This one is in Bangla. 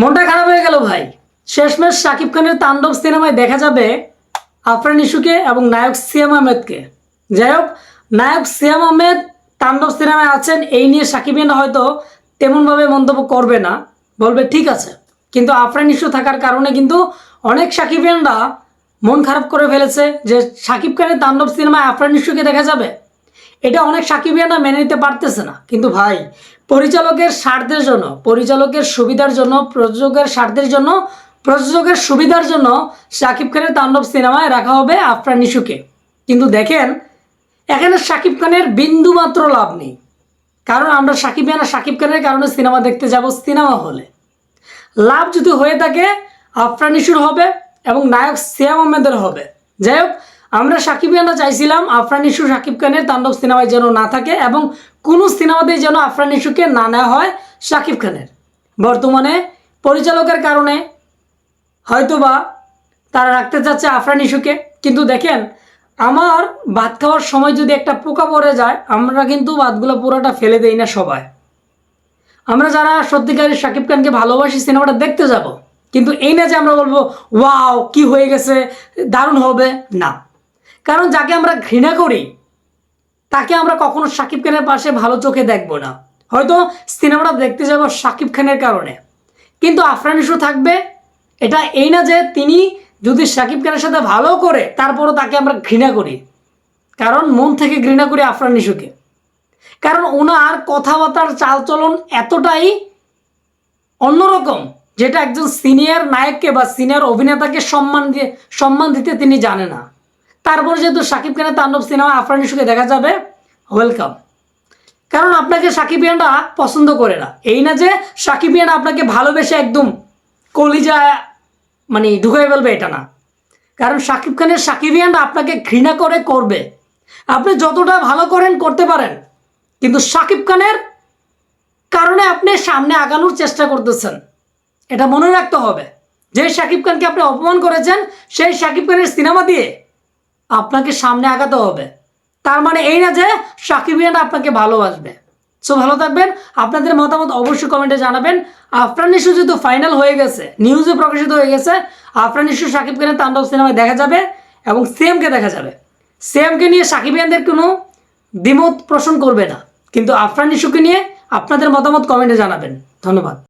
মনটা খারাপ হয়ে গেল ভাই। শেষমেশ শাকিব খানের তাণ্ডব সিনেমায় দেখা যাবে আফরান ইস্যুকে এবং নায়ক সিয়াম আহমেদকে। যাই হোক, নায়ক সিয়াম আহমেদ তাণ্ডব সিনেমায় আছেন, এই নিয়ে সাকিবিয়ানরা হয়তো তেমনভাবে মন্তব্য করবে না। বলবে, ঠিক আছে। কিন্তু আফরান ইস্যু থাকার কারণে কিন্তু অনেক সাকিবিয়ানরা মন খারাপ করে ফেলেছে যে সাকিব খানের তাণ্ডব সিনেমায় আফরান ইস্যুকে দেখা যাবে। এটা অনেক সাকিবিয়ানরা মেনে নিতে পারতেছে না। কিন্তু ভাই, পরিচালকের স্বার্থের জন্য, পরিচালকের সুবিধার জন্য, প্রযোজকের স্বার্থের জন্য, প্রযোজকের সুবিধার জন্য সাকিব খানের তাণ্ডব সিনেমায় রাখা হবে আফরান ইস্যুকে কিন্তু দেখেন, এখানে সাকিব খানের বিন্দু মাত্র লাভ নেই। কারণ আমরা সাকিবিয়ানা সাকিব খানের কারণে সিনেমা দেখতে যাব সিনেমা হলে। লাভ যদি হয়ে থাকে, আফরান ইস্যুর হবে এবং নায়ক সিয়াম আহমেদের হবে। যাই হোক আমরা সাকিবিয়ানরা চাইছিলাম আফরান ইস্যু সাকিব খানের তাণ্ডব সিনেমায় যেন না থাকে এবং কোনো সিনেমাতেই যেন আফরান ইস্যুকে না নেওয়া হয় সাকিব খানের। বর্তমানে পরিচালকের কারণে হয়তোবা তারা রাখতে চাচ্ছে আফরান ইস্যুকে কিন্তু দেখেন, আমার ভাত খাওয়ার সময় যদি একটা পোকা পড়ে যায়, আমরা কিন্তু ভাতগুলো পুরোটা ফেলে দেই না সবাই। আমরা যারা সত্যিকারের শাকিব খানকে ভালোবাসি সিনেমাটা দেখতে যাব, কিন্তু এই না যে আমরা বলব, ওয়াও, কি হয়ে গেছে, দারুণ হবে। না। কারণ যাকে আমরা ঘৃণা করি, তাকে আমরা কখনো শাকিব খানের পাশে ভালো চোখে দেখব না। হয়তো সিনেমাটা দেখতে যাব শাকিব খানের কারণে। কিন্তু আফরান ইস্যু থাকবে, এটা এই না যে তিনি যদি শাকিব খানের সাথে ভালো করে, তারপরও তাকে আমরা ঘৃণা করি। কারণ মন থেকে ঘৃণা করি আফরান ইস্যুকে কারণ ওনার কথাবার্তার চালচলন এতটাই অন্যরকম, যেটা একজন সিনিয়র নায়ককে বা সিনিয়র অভিনেতাকে সম্মান দিয়ে সম্মান দিতে তিনি জানে না। তারপর যেহেতু সাকিব খানের তাণ্ডব সিনেমা আফরান ইস্যুকে দেখা যাবে ওয়েলকাম কারণ আপনাকে সাকিবিয়ানরা পছন্দ করে না। এই না যে সাকিবিয়ান আপনাকে ভালোবেসে একদম কলিজা মানে ঢুকে ফেলবে, এটা না। কারণ সাকিব খানের সাকিবিয়ানরা আপনাকে ঘৃণা করে করবে। আপনি যতটা ভালো করেন, করতে পারেন। কিন্তু সাকিব খানের কারণে আপনি সামনে আগানোর চেষ্টা করতেছেন। এটা মনে রাখতে হবে। যে সাকিব খানকে আপনি অপমান করেছেন, সেই সাকিব খানের সিনেমা দিয়ে আপনাকে সামনে আগাতে হবে। তার মানে এই না যে সাকিবিয়ান আপনাকে ভালোবাসবে। সো ভালো থাকবেন। আপনাদের মতামত অবশ্যই কমেন্টে জানাবেন। আফরান ইস্যু যেহেতু ফাইনাল হয়ে গেছে নিউজে প্রকাশিত হয়ে গেছে, আফরান ইস্যু সাকিব খানের তাণ্ডব সিনেমায় দেখা যাবে এবং সেমকে দেখা যাবে। সেমকে নিয়ে সাকিবিয়ানদের কোনো দ্বিমত পোষণ করবে না। কিন্তু আফরান ইস্যুকে নিয়ে আপনাদের মতামত কমেন্টে জানাবেন। ধন্যবাদ।